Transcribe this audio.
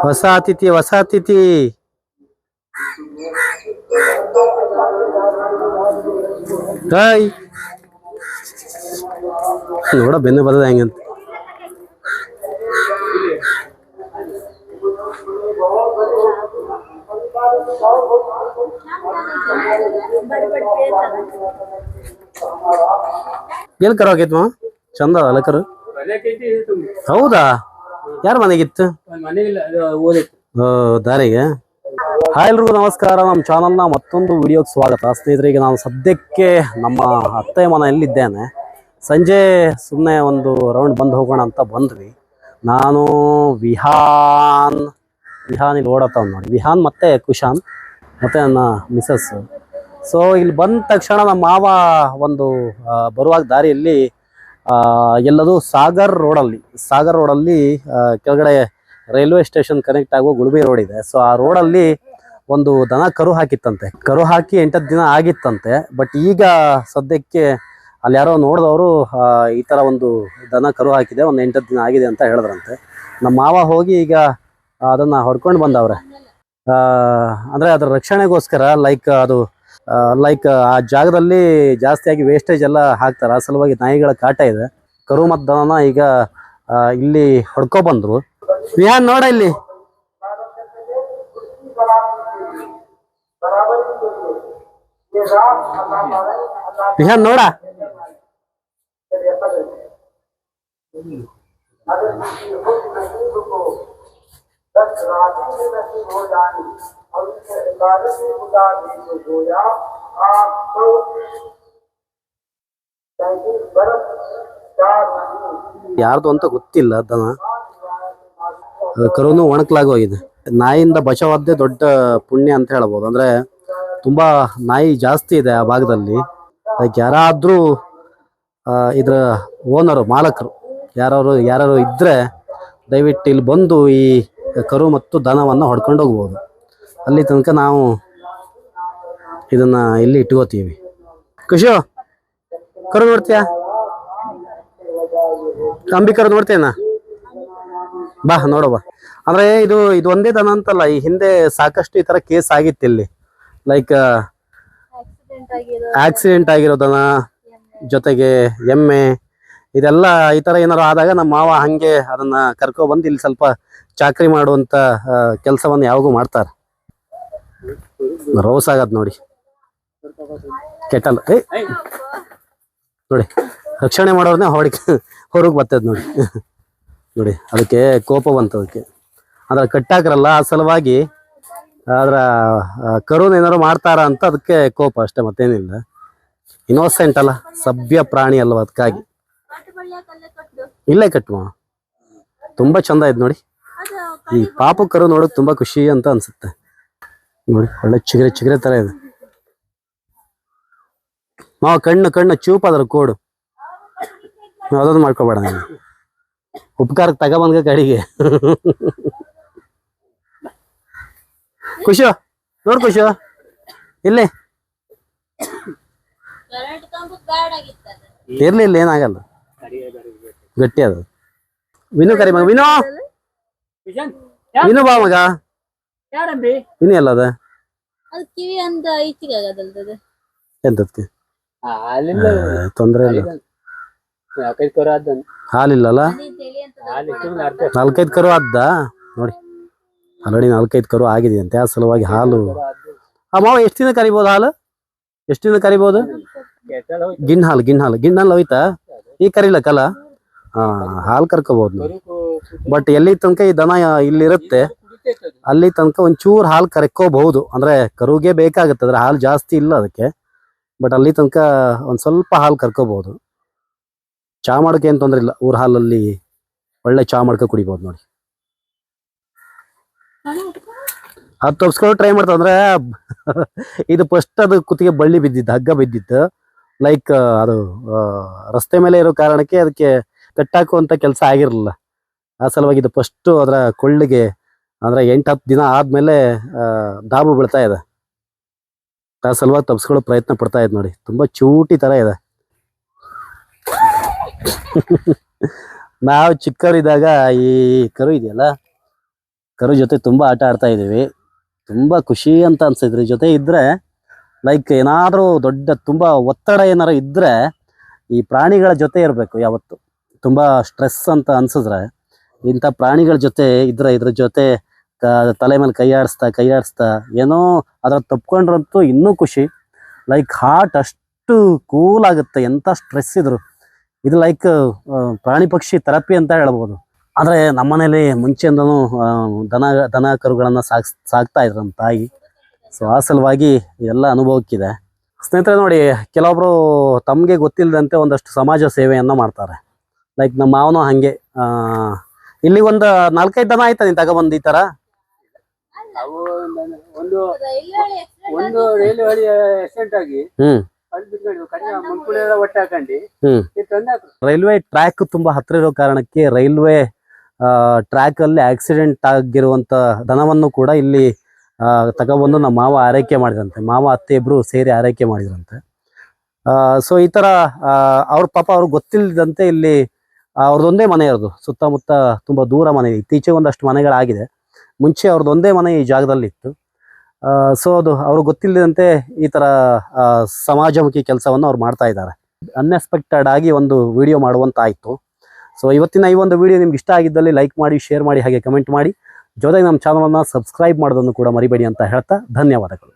ಹೊಸ ಅತಿಥಿ ಹೊಸ ಅತಿಥಿ ಹಾಯ್ ನೋಡ ಬೆನ್ನು ಬರದ ಹೆಂಗಂತ ಎಲ್ಲಿ ಕರು ಚಂದ ಅಲಕರು. ಕರು ಹೌದಾ? ಯಾರ ಮನೆಗಿತ್ತು? ದಾರಿಗೆ? ಹಾಯ್ ಎಲ್ರಿಗೂ ನಮಸ್ಕಾರ ನಮ್ಮ ಚಾನಲ್ನ ಮತ್ತೊಂದು ವಿಡಿಯೋಗೆ ಸ್ವಾಗತ. ಸ್ನೇಹಿತರಿಗೆ ನಾನು ಸದ್ಯಕ್ಕೆ ನಮ್ಮ ಅತ್ತೆ ಮನೆಯಲ್ಲಿದ್ದೇನೆ ಸಂಜೆ ಸುಮ್ಮನೆ ಒಂದು ರೌಂಡ್ ಬಂದು ಹೋಗೋಣ ಅಂತ ಬಂದ್ವಿ. ನಾನು ವಿಹಾನ್ ವಿಹಾನ್ ಇಲ್ಲಿ ಓಡತ್ತವ್ ನೋಡಿ. ವಿಹಾನ್ ಮತ್ತೆ ಕುಶಾನ್ ಮತ್ತೆ ನನ್ನ ಮಿಸಸ್ ಸೊ ಇಲ್ಲಿ ಬಂದ ತಕ್ಷಣ ನಮ್ಮ ಮಾವ ಒಂದು ಬರುವಾಗ ದಾರಿಯಲ್ಲಿ ಎಲ್ಲದು ಸಾಗರ್ ರೋಡಲ್ಲಿ ಸಾಗರ್ ರೋಡಲ್ಲಿ ಕೆಳಗಡೆ ರೈಲ್ವೆ ಸ್ಟೇಷನ್ ಕನೆಕ್ಟ್ ಆಗುವ ಗುಳ್ಬಿ ರೋಡ್ ಇದೆ. ಸೊ ಆ ರೋಡಲ್ಲಿ ಒಂದು ದನ ಕರು ಹಾಕಿತ್ತಂತೆ. ಕರು ಹಾಕಿ ಎಂಟತ್ತು ದಿನ ಆಗಿತ್ತಂತೆ. ಬಟ್ ಈಗ ಸದ್ಯಕ್ಕೆ ಅಲ್ಲಿ ಯಾರೋ ನೋಡಿದವರು ಈ ಥರ ಒಂದು ದನ ಕರು ಹಾಕಿದೆ, ಒಂದು ಎಂಟತ್ತು ದಿನ ಆಗಿದೆ ಅಂತ ಹೇಳಿದ್ರಂತೆ. ನಮ್ಮ ಮಾವ ಹೋಗಿ ಈಗ ಅದನ್ನು ಹೊಡ್ಕೊಂಡು ಬಂದವ್ರೆ. ಅಂದ್ರೆ ಅದರ ರಕ್ಷಣೆಗೋಸ್ಕರ ಲೈಕ್ ಅದು ಲೈಕ್ ಆ ಜಾಗದಲ್ಲಿ ಜಾಸ್ತಿಯಾಗಿ ವೇಸ್ಟೇಜ್ ಎಲ್ಲ ಹಾಕ್ತಾರೆ. ಆ ಸಲುವಾಗಿ ನಾಯಿಗಳ ಕಾಟ ಇದೆ. ಕರು ಮತ್ತು ದನನ ಈಗ ಇಲ್ಲಿ ಹೊಡ್ಕೊ ಬಂದ್ರು. ವಿಹಾನ್ ನೋಡ ಇಲ್ಲಿ. ವಿಹಾನ್ ನೋಡ. ಯಾರ್ದು ಅಂತ ಗೊತ್ತಿಲ್ಲ ದನ ಕರುನು ಒಣಕ್ಲಾಗೋಗಿದೆ ನಾಯಿಯಿಂದ ಬಚಾವಾದ್ದೇ ದೊಡ್ಡ ಪುಣ್ಯ ಅಂತ ಹೇಳ್ಬೋದು. ಅಂದ್ರೆ ತುಂಬಾ ನಾಯಿ ಜಾಸ್ತಿ ಇದೆ ಆ ಭಾಗದಲ್ಲಿ. ಅದಕ್ಕೆ ಯಾರಾದ್ರೂ ಇದ್ರ ಓನರು, ಮಾಲಕರು ಯಾರು ಯಾರು ಇದ್ರೆ ದಯವಿಟ್ಟು ಇಲ್ಲಿ ಬಂದು ಈ ಕರು ಮತ್ತು ದನವನ್ನು ಹೊಡ್ಕೊಂಡು ಹೋಗ್ಬೋದು. ಅಲ್ಲಿ ತನಕ ನಾವು ಇದನ್ನ ಇಲ್ಲಿ ಇಟ್ಕೋತೀವಿ. ಖುಷಿ ಕರು ನೋಡ್ತೀಯಾ? ಅಂಬಿ ಕರು ನೋಡ್ತೀಯನಾ? ಬಾ ನೋಡು ಬಾ. ಅಂದ್ರೆ ಇದು ಇದು ಒಂದೇ ದನ ಅಂತಲ್ಲ ಈ ಹಿಂದೆ ಸಾಕಷ್ಟು ಈ ತರ ಕೇಸ್ ಆಗಿತ್ತು ಇಲ್ಲಿ. ಲೈಕ್ ಆಕ್ಸಿಡೆಂಟ್ ಆಗಿರೋ ದನ ಜೊತೆಗೆ ಎಮ್ಮೆ ಇದೆಲ್ಲ ಈ ತರ ಏನಾರು ಆದಾಗ ನಮ್ಮ ಮಾವ ಹಂಗೆ ಅದನ್ನ ಕರ್ಕೊ ಬಂದು ಇಲ್ಲಿ ಸ್ವಲ್ಪ ಚಾಕ್ರಿ ಮಾಡುವಂತ ಕೆಲಸವನ್ನು ಯಾವಾಗೂ ಮಾಡ್ತಾರೆ. ರೋಸ್ ಆಗದ್ ನೋಡಿ. ಕೆಟಲ್ ನೋಡಿ, ರಕ್ಷಣೆ ಮಾಡೋರ್ನೇ ಹೊಡಿಕೆ ಹೊರಗೆ ಬರ್ತದೆ ನೋಡಿ. ನೋಡಿ, ಅದಕ್ಕೆ ಕೋಪ ಬಂತು ಅದಕ್ಕೆ. ಅಂದ್ರೆ ಕಟ್ಟಾಕ್ರಲ್ಲ, ಆ ಸಲುವಾಗಿ ಅದ್ರ ಕರುನ ಏನಾರು ಮಾಡ್ತಾರ ಅಂತ ಅದಕ್ಕೆ ಕೋಪ ಅಷ್ಟೇ, ಮತ್ತೇನಿಲ್ಲ. ಇನ್ನೋಸೆಂಟ್ ಅಲ್ಲ, ಸಭ್ಯ ಪ್ರಾಣಿ ಅಲ್ವ ಅದಕ್ಕಾಗಿ. ಇಲ್ಲೇ ಕಟ್ಟುವ ತುಂಬಾ ಚಂದ ಇದೆ ನೋಡಿ. ಈ ಪಾಪ ಕರು ನೋಡಕ್ ತುಂಬಾ ಖುಷಿ ಅಂತ ಅನ್ಸುತ್ತೆ. ನೋಡಿ ಒಳ್ಳೆ ಚಿಗರೆ ಚಿಗರೆ ತರ ಇದೆ. ಮಾವ ಕಣ್ಣು ಕಣ್ಣು ಚೂಪ್ ಅದ್ರ ಕೋಡು. ಅದೊಂದು ಮಾಡ್ಕೋಬೇಡ ನಾನು. ಉಪಕಾರಕ್ಕೆ ತಗೊಬಂದ ಕಡಿಗೆ. ಖುಷು ನೋಡ್ ಖುಷು ಇಲ್ಲಿ. ಇರ್ಲಿ ಇಲ್ಲಿ ಏನಾಗಲ್ಲ. ಗಟ್ಟಿ ಅದು. ವಿನು ಕರಿ ಮಗ ವಿನು. ವಿನು ಬಾ ಮಗ. ಯಾರಂಬಿ ವಿನು ಎಲ್ಲ ಅದ? ಅದು ಕಿವಿ ಅಂದ ಈಚೆಗೆ ಆಗದಲ್ದದ. ಎಂತದ್ಕೆ? ಹಾಲಿಲ್ಲ. ತೊಂದ್ರೆ ಇಲ್ಲ. ನಾಲ್ಕೈದು ಕರು ಆದ ಹಾಲಿಲ್ಲಲ್ಲ ಅಂತ ನಾಲ್ಕೈದು ಆದ್ದ? ನೋಡಿ. ಆಲ್ರೆಡಿ ನಾಲ್ಕೈದು ಕರು ಆಗಿದೆ ಅಂತೆ ಆ ಸಲುವಾಗಿ ಹಾಲು. ಆ ಮಾವ ಎಷ್ಟು ದಿನ ಕರಿಬೋದು ಹಾಲು? ಎಷ್ಟು ದಿನ ಕರಿಬೋದು? ಗಿನ್ ಹಾಲು ಗಿನ್ ಹಾಲು. ಗಿನ್ ಹಾಲು ಹೋಯ್ತಾ? ಈ ಕರಿಲಕ್ಕಲ್ಲ ಹಾ ಹಾಲು ಕರ್ಕೋಬಹುದು ನೋಡಿ ಬಟ್ ಎಲ್ಲಿ ತನಕ ಈ ದನ ಇಲ್ಲಿರುತ್ತೆ? ಅಲ್ಲಿ ತನಕ ಒಂಚೂರು ಹಾಲು ಕರ್ಕೋಬಹುದು. ಅಂದ್ರೆ ಕರುಗೆ ಬೇಕಾಗುತ್ತೆ ಅದ್ರ ಹಾಲು ಜಾಸ್ತಿ ಇಲ್ಲ ಅದಕ್ಕೆ. ಬಟ್ ಅಲ್ಲಿ ತನಕ ಒಂದ್ ಸ್ವಲ್ಪ ಹಾಲು ಕರ್ಕೋಬಹುದು. ಚಾ ಮಾಡೋಕೆ ಏನ್ ತೊಂದ್ರೆ ಇಲ್ಲ. ಊರ ಹಾಲಲ್ಲಿ ಒಳ್ಳೆ ಚಾ ಮಾಡ್ಕೊ ಕುಡಿಬಹುದು ನೋಡಿ. ಅದು ತಪ್ಸ್ಕೊಂಡು ಟ್ರೈ ಮಾಡ್ತಾ ಅಂದ್ರೆ ಇದು ಫಸ್ಟ್ ಅದು ಕುತ್ತಿಗೆ ಬಳ್ಳಿ ಬಿದ್ದಿತ್ತು ಹಗ್ಗ ಬಿದ್ದಿತ್ತು ಲೈಕ್ ಅದು ರಸ್ತೆ ಮೇಲೆ ಇರೋ ಕಾರಣಕ್ಕೆ ಅದಕ್ಕೆ ಕಟ್ಟಾಕುವಂತ ಕೆಲಸ ಆಗಿರಲಿಲ್ಲ. ಆ ಸಲುವಾಗಿ ಇದು ಫಸ್ಟ್ ಅದರ ಕೊಳ್ಳಿಗೆ ಅಂದ್ರೆ ಎಂಟು, ಹತ್ತು ದಿನ ಆದ್ಮೇಲೆ ದಾಬು ಬೀಳ್ತಾ ಇದೆ. ಆ ಸಲುವಾಗಿ ತಪ್ಸ್ಕೊಳ್ಳೋ ಪ್ರಯತ್ನ ಪಡ್ತಾ ಇದೆ ನೋಡಿ. ತುಂಬಾ ಚೂಟಿ ತರ ಇದೆ. ನಾವು ಚಿಕ್ಕವರಿದ್ದಾಗ ಈ ಕರು ಇದೆಯಲ್ಲ, ಕರು ಜೊತೆ ತುಂಬ ಆಟ ಆಡ್ತಾ ಇದ್ದೀವಿ ತುಂಬ ಖುಷಿ ಅಂತ ಅನ್ಸಿದ್ರಿ ಜೊತೆ ಇದ್ದರೆ ಲೈಕ್ ಏನಾದರೂ ದೊಡ್ಡ, ತುಂಬ ಒತ್ತಡ ಏನಾರು ಇದ್ದರೆ ಈ ಪ್ರಾಣಿಗಳ ಜೊತೆ ಇರಬೇಕು ಯಾವತ್ತು. ತುಂಬ ಸ್ಟ್ರೆಸ್ ಅಂತ ಅನ್ಸಿದ್ರೆ, ಇಂಥ ಪ್ರಾಣಿಗಳ ಜೊತೆ ಇದ್ರೆ, ಇದ್ರ ಜೊತೆ ತಲೆ ಮೇಲೆ ಕೈ ಆಡಿಸ್ತಾ ಕೈ ಆಡಿಸ್ತಾ ಏನೋ ಅದ್ರ ತಪ್ಕೊಂಡ್ರಂತೂ ಇನ್ನೂ ಖುಷಿ. ಲೈಕ್ ಹಾರ್ಟ್ ಅಷ್ಟು ಕೂಲ್ ಆಗುತ್ತೆ, ಎಂಥ ಸ್ಟ್ರೆಸ್ ಇದ್ರು. ಇದು ಲೈಕ್ ಪ್ರಾಣಿ ಪಕ್ಷಿ ಥೆರಪಿ ಅಂತ ಹೇಳ್ಬೋದು. ಆದರೆ ನಮ್ಮನೇಲಿ ಮುಂಚೆಯಿಂದನೂ ದನ ದನ ಕರುಗಳನ್ನು ಸಾಕ್, ಸಾಕ್ತಾ ಇದ್ರು ನಮ್ಮ ತಾಯಿ. ಸೊ ಆ ಸಲುವಾಗಿ ಎಲ್ಲ ಅನುಭವಕ್ಕಿದೆ. ಸ್ನೇಹಿತರೆ ನೋಡಿ, ಕೆಲವೊಬ್ರು ತಮಗೆ ಗೊತ್ತಿಲ್ಲದಂತೆ ಒಂದಷ್ಟು ಸಮಾಜ ಸೇವೆಯನ್ನು ಮಾಡ್ತಾರೆ. ಲೈಕ್ ನಮ್ಮ ಮಾವನು ಹಾಗೆ ಇಲ್ಲಿ ಒಂದು ನಾಲ್ಕೈದು ದನ ಆಯ್ತಾ ನೀನು ತಗೊಬಂದು ಈ ಥರ ಅವು ನನ್ನ- ಒಂದು ರೈಲ್ವೆ ಒಂದು ಆಗಿ ರೈಲು ಹಳಿ ಆಕ್ಸಿಡೆಂಟ್ ಆಗಿ ಹ್ಮ್. ಅಲ್ಲಿ ಬಿಟ್ಕೊಂಡು ಕಣ್ಣ ಮುಂಕುಳೆಲ್ಲ ಒಟ್ಟು ಹಾಕೊಂಡು ಹ್ಮ್. ಇದು ತಂದಾಕ್ರು ರೈಲ್ವೆ ಟ್ರ್ಯಾಕ್ ತುಂಬಾ ಹತ್ರ ಇರೋ ಕಾರಣಕ್ಕೆ ರೈಲ್ವೆ ಟ್ರ್ಯಾಕ್ ಅಲ್ಲಿ ಆಕ್ಸಿಡೆಂಟ್ ಆಗಿರುವಂತ ದನವನ್ನು ಕೂಡ ಇಲ್ಲಿ ಆ, ತಗೊಬಂದು ನಮ್ಮ ಮಾವ ಆರೈಕೆ ಮಾಡಿದಂತೆ ಮಾವ ಅತ್ತೆ ಇಬ್ರು ಸೇರಿ ಆರೈಕೆ ಮಾಡಿದ್ರಂತೆ. ಸೊ ಈ ತರ ಆ, ಅವ್ರ ಪಾಪ ಅವ್ರಿಗೆ ಗೊತ್ತಿಲ್ಲದಂತೆ ಇಲ್ಲಿ ಅವ್ರದ್ದೊಂದೇ ಮನೆ ಇರೋದು. ಸುತ್ತಮುತ್ತ ತುಂಬಾ ದೂರ ಮನೆ ಇತ್ತೀಚೆಗೆ ಒಂದಷ್ಟು ಮನೆಗಳಾಗಿದೆ. ಮುಂಚೆ ಅವ್ರದ್ದೊಂದೇ ಮನೆ ಈ ಜಾಗದಲ್ಲಿ ಇತ್ತು. ಸೊ ಅದು ಅವ್ರಿಗೆ ಗೊತ್ತಿಲ್ಲದಂತೆ ಈ ಥರ ಸಮಾಜಮುಖಿ ಕೆಲಸವನ್ನು ಅವ್ರು ಮಾಡ್ತಾ ಇದ್ದಾರೆ. ಅನ್ಎಕ್ಸ್ಪೆಕ್ಟೆಡ್ ಆಗಿ ಒಂದು ವಿಡಿಯೋ ಮಾಡುವಂತಾಯಿತು. ಸೊ ಇವತ್ತಿನ ಈ ಒಂದು ವಿಡಿಯೋ ನಿಮ್ಗೆ ಇಷ್ಟ ಆಗಿದ್ದಲ್ಲಿ ಲೈಕ್ ಮಾಡಿ ಶೇರ್ ಮಾಡಿ, ಹಾಗೆ ಕಮೆಂಟ್ ಮಾಡಿ. ಜೊತೆಗೆ ನಮ್ಮ ಚಾನಲನ್ನು ಸಬ್ಸ್ಕ್ರೈಬ್ ಮಾಡೋದನ್ನು ಕೂಡ ಮರಿಬೇಡಿ ಅಂತ ಹೇಳ್ತಾ ಧನ್ಯವಾದಗಳು.